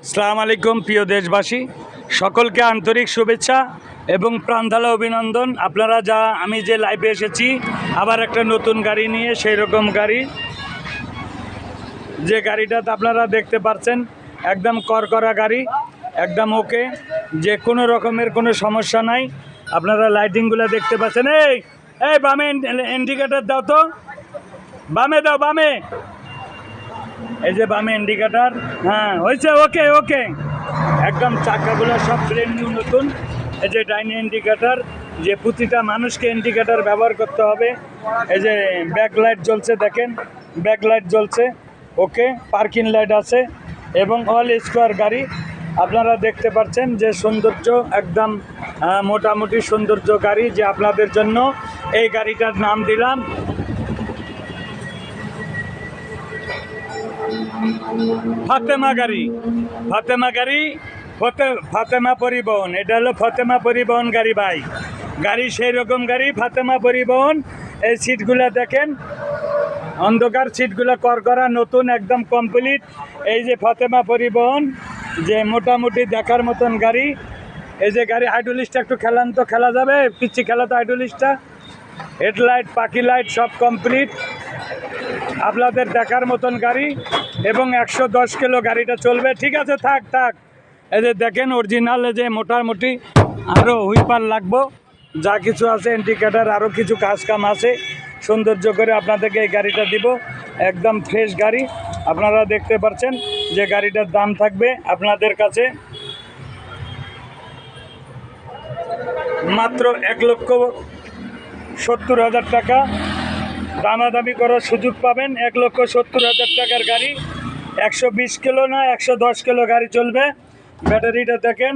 আসসালামু আলাইকুম, প্রিয় দেশবাসী। সকলকে আন্তরিক শুভেচ্ছা এবং প্রাণঢালা অভিনন্দন। আপনারা যা, আমি যে লাইভে এসেছি, আবার একটা নতুন গাড়ি নিয়ে সেই রকম গাড়ি। যে গাড়িটাতে আপনারা দেখতে পাচ্ছেন একদম করকরা গাড়ি, একদম ওকে যে কোনো রকমের কোনো সমস্যা নাই। আপনারা লাইটিংগুলো দেখতে পাচ্ছেন। এই এই বামে ইন্ডিকেটার দাও তো। বামে দাও, বামে। এই যে বামে ইন্ডিকেটার হ্যাঁ হয়েছে ওকে ওকে একদম চাকাগুলো সব ব্রেন নিউ নতুন। এই যে ডাইনি ইন্ডিকেটার যে প্রতিটা মানুষকে ইন্ডিকেটার ব্যবহার করতে হবে। এই যে ব্যাক লাইট জ্বলছে, দেখেন ব্যাক লাইট জ্বলছে ওকে পার্কিং লাইট আছে, এবং অল স্কোয়ার গাড়ি। আপনারা দেখতে পাচ্ছেন যে সৌন্দর্য একদম মোটামুটি সৌন্দর্য গাড়ি যে আপনাদের জন্য। এই গাড়িটার নাম দিলাম ফাতেমা গাড়ি। ফাতেমা গাড়ি ফতে- ফাতেমা পরিবহন। এটা হলো ফাতেমা পরিবহন গাড়ি ভাই। গাড়ি সেই রকম গাড়ি, ফাতেমা পরিবহন। এই সিটগুলো দেখেন, অন্ধকার সিটগুলো কর করা নতুন, একদম কমপ্লিট এই যে ফাতেমা পরিবহন, যে মোটামুটি দেখার মতন গাড়ি। এই যে গাড়ি হাইড্রোলিস্টটা একটু খেলান তো খেলা যাবে, পিচ্ছি খেলা তো হাইড্রোলিস্টটা হেডলাইট পাখি লাইট সব কমপ্লিট আপনাদের দেখার মতন গাড়ি এবং একশো দশ কিলো গাড়িটা চলবে। ঠিক আছে, থাক থাক। এই যে দেখেন অরিজিনাল যে মোটামুটি আরও হুইপার লাগবো। যা কিছু আছে ইন্ডিকেটার আরও কিছু কাজ কাম আছে। সৌন্দর্য করে আপনাদেরকে এই গাড়িটা দিব। একদম ফ্রেশ গাড়ি। আপনারা দেখতে পাচ্ছেন যে গাড়িটার দাম থাকবে আপনাদের কাছে মাত্র এক লক্ষ সত্তর হাজার টাকা। দামাদামি করার সুযোগ পাবেন। এক লক্ষ সত্তর হাজার টাকার গাড়ি। একশো বিশ কিলো না, একশো দশ কিলো গাড়ি চলবে। ব্যাটারিটা দেখেন।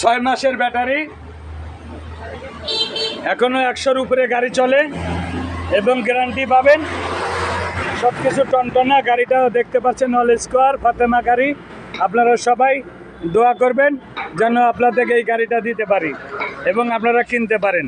ছয় মাসের ব্যাটারি। এখনও একশোর উপরে গাড়ি চলে এবং গ্যারান্টি পাবেন। সব কিছু টনটনা গাড়িটাও দেখতে পাচ্ছেন অল স্কোয়ার ফাতেমা গাড়ি। আপনারা সবাই দোয়া করবেন যেন আপনাদেরকে এই গাড়িটা দিতে পারি এবং আপনারা কিনতে পারেন।